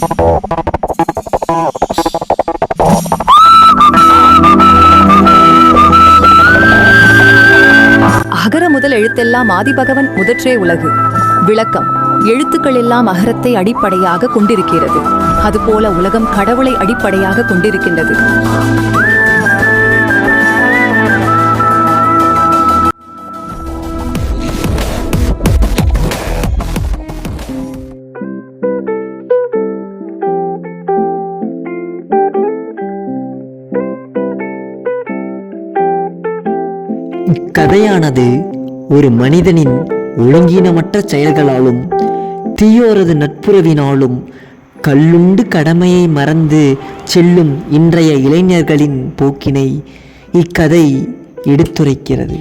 அகர முதல் எழுத்தெல்லாம் ஆதிபகவன் முதற்றே உலகு. விளக்கம் எழுத்துக்கள் எல்லாம் அகரத்தை அடிப்படையாக கொண்டிருக்கிறது. அதுபோல உலகம் கடவுளை அடிப்படையாக கொண்டிருக்கின்றது. இக்கதையானது ஒரு மனிதனின் ஒழுங்கீனமற்ற செயல்களாலும் தீயோரது நட்புறவினாலும் கல்லுண்டு கடமையை மறந்து செல்லும் இன்றைய இளைஞர்களின் போக்கினை இக்கதை எடுத்துரைக்கிறது.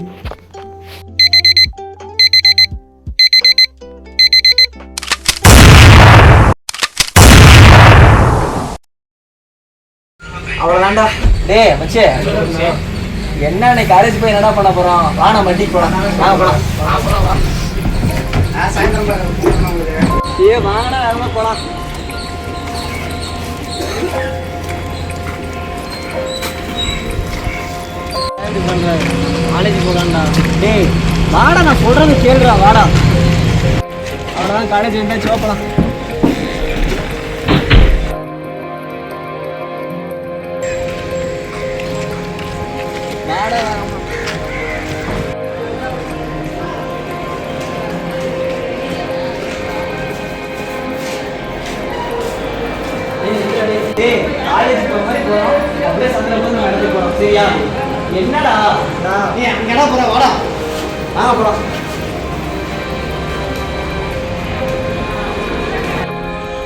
அவ்வளோதான்டா டே மச்சே என்ன காலேஜ் போய் என்னடா பண்ண போறோம்? வாங்க வண்டிக்கு போலாம். வாங்க போலாம். ஏ வாங்கடா வேகமா போலாம். காலேஜ் போகலாம்டா டேய் வாடா நான் சொல்றது கேளுடா வாடா. அவ்வளோதான் காலேஜ் வந்தா சோப்பலாம் என்னடா நீ அங்கடா போற வாடா வாங்க போறோம்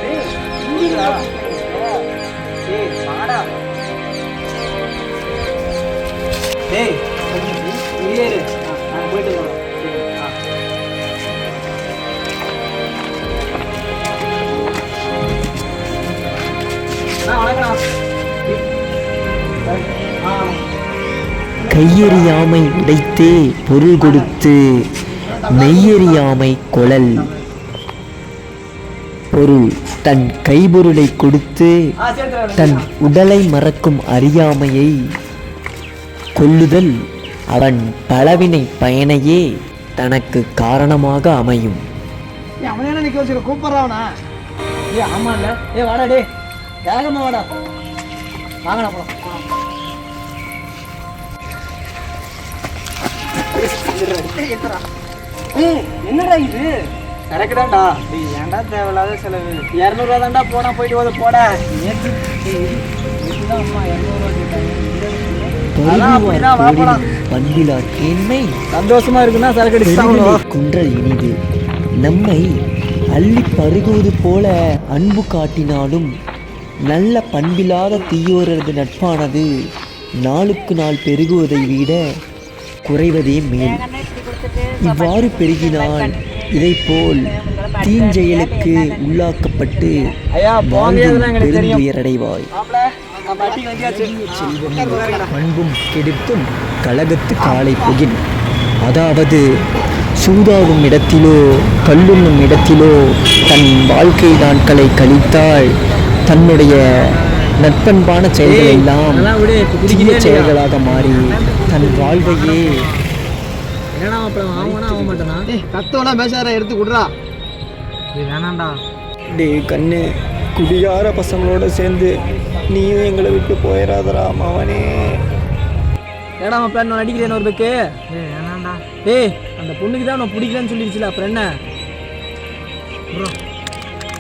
டேய், இங்கடா. டேய், வாடா. டேய். ஆ, நாங்க போயிட்டு. ஆ கையெறியாமை உடைத்தே பொருள் கொடுத்து மெய்யறியாமை கொளல் பொருள் தன் கைபொருளை கொடுத்து தன் உடலை மறக்கும் அறியாமையை கொல்லுதல் அவன் பலவினை பயனையே தனக்கு காரணமாக அமையும். அவனை என்ன நிக்க வச்சுக்க கூப்பிடுறாவனா ஏ ஆமா இல்ல. ஏ வாடா டே வேகமா வாடா. வாங்கடா போலாம். என்னடா இது? கரெக்ட் தான்டா ஏன்டா தேவையில்லாத செலவு? இரநூறுவா தான்டா போனா போயிட்டு வந்து போடா. நேற்று அம்மா இரநூறுவா பண்பிலார் கேண்மை சந்தோஷமா இருக்குன்னா சரக்கு குன்றல் இனிது. நம்மை அள்ளி பருகுவது போல அன்பு காட்டினாலும் நல்ல பண்பில்லாத தீயோரது நட்பானது நாளுக்கு நாள் பெருகுவதை விட குறைவதே மேல். இவ்வாறு பெருகினால் இதைப்போல் தீஞ்செயலுக்கு உள்ளாக்கப்பட்டு பெருந்துயரடைவாய் பண்பும் கெடுத்தும் கலகத்து காலை புகின். அதாவது சூதாடும் இடத்திலோ கல்லுண்ணும் இடத்திலோ தன் வாழ்க்கை நாட்களை கழித்தால் தன்னுடைய நட்பண்பான செயல்கள் எல்லாம் தீய? செயல்களாக மாறி தன் வாழ்வையே என்னடா அப்புறம் ஆக மாட்டானா? பேசார எடுத்து இது வேணாம்டா டே கண்ணு குடியார பசங்களோட சேர்ந்து நீயும் எங்களை விட்டு போயிடாதடா மாவனே ஏடா அவன் பிளான் நடிக்கிறேன் ஒரு பெக்கு ஏய் அந்த பொண்ணுக்கு தான் உன்னை பிடிக்கலன்னு சொல்லிடுச்சுல அப்புறம் என்ன?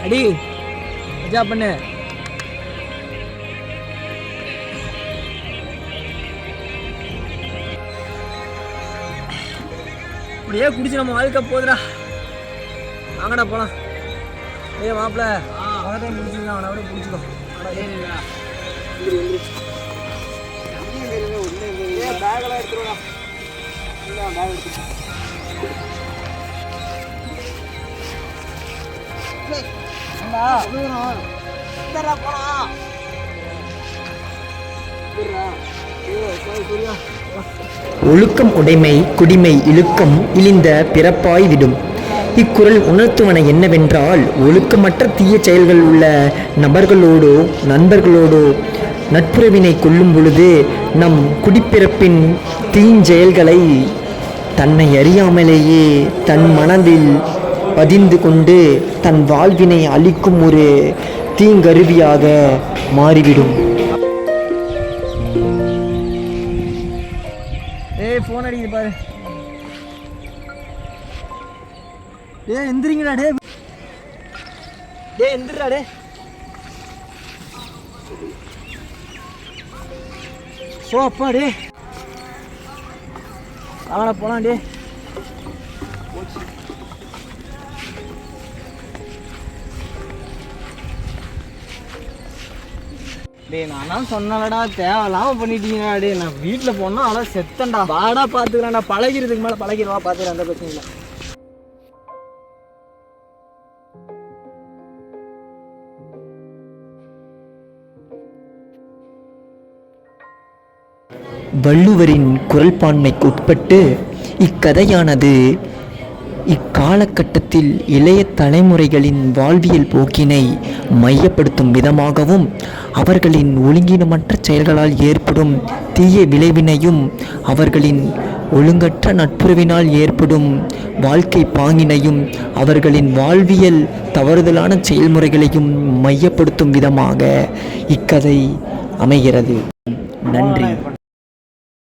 அடி மஜா பண்ணு. இப்படியே குடிச்சு நம்ம வாழ்க்கை போகுதுடா. வாங்கடா போலாம். ஏய் மாப்பிள்ள அவனை முடிச்சுக்கலாம் அவனை விட பிடிச்சிக்கோ. ஏய் பேக்கெல்லாம் பேக் ஒழுக்கம் உடைமை குடிமை இழுக்கம் இழிந்த பிறப்பாய் விடும். இக்குரல் உணர்த்துவன என்னவென்றால் ஒழுக்கமற்ற தீய செயல்கள் உள்ள நபர்களோடோ நண்பர்களோடோ நட்புறவினை கொள்ளும் பொழுது நம் குடிப்பிறப்பின் தீஞ்செயல்களை தன்னை அறியாமலேயே தன் மனதில் பதிந்து கொண்டு தன் வாழ்வினை அளிக்கும் ஒரு தீங்கருவியாக மாறிவிடும். ஏ ஃபோன் அடிக்குது பாரு. டே எந்திரிங்கடா டே டேய் எந்திரடா டே சோ அப்பா டே அவனை போலாம் டே டேய் நான் சொன்னலடா தேவையில்லாம பண்ணிட்டீங்கடா டே நான் வீட்டில் போனால் அதெல்லாம் செத்தன்டா. வாடா பார்த்துக்கிறேன்டா பழகிறதுக்கு மேலே பழகிடுவா பார்த்துக்கிறேன் அந்த பிரச்சனை இல்லை வள்ளுவரின் குரல்பான்மைக்கு உட்பட்டு இக்கதையானது இக்காலகட்டத்தில் இளைய தலைமுறைகளின் வாழ்வியல் போக்கினை மையப்படுத்தும் விதமாகவும் அவர்களின் ஒழுங்கினமற்ற செயல்களால் ஏற்படும் தீய விளைவினையும் அவர்களின் ஒழுங்கற்ற நட்புறவினால் ஏற்படும் வாழ்க்கை பாங்கினையும் அவர்களின் வாழ்வியல் தவறுதலான செயல்முறைகளையும் மையப்படுத்தும் விதமாக இக்கதை அமைகிறது. நன்றி.